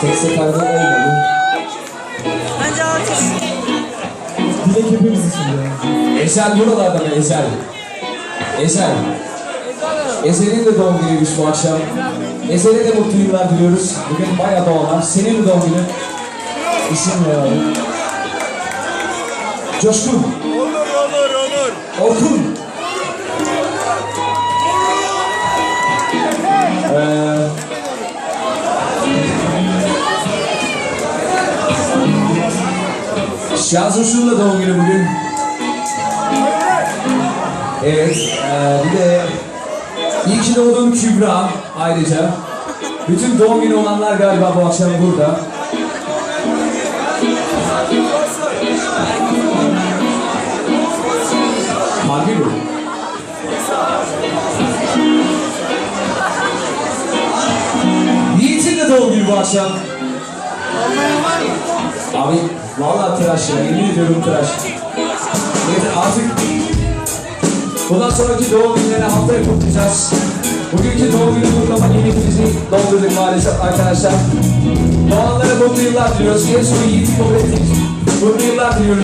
Tek seferde olmadı. Bence altı. Dilek hepimiz için ya. Ezel buralarda mı Ezel? Ezel. Ezel'in de doğum günüymüş bu akşam. Ezel'e de mutlu yıllar diliyoruz. Bugün bayağı doğanlar. Senin de doğum günün. İsim ne abi? Coşkun. Olur olur olur. Orkun. Şahsuş'un da doğum günü bugün. Evet, ee, bir de iyi ki doğdun Kübra ayrıca. Bütün doğum günü olanlar galiba bu akşam burada. Harbi mi? Yiğit'in de doğum günü bu akşam. Abi vallahi tıraş ya, yemin ediyorum tıraş. Neyse artık bundan sonraki doğum günlerini haftaya kutlayacağız. Bugünkü doğum günü kutlama limitimizi doldurduk maalesef arkadaşlar. Doğanlara mutlu yıllar diliyoruz. Yiğit'i kabul ettik. Mutlu yıllar diliyoruz.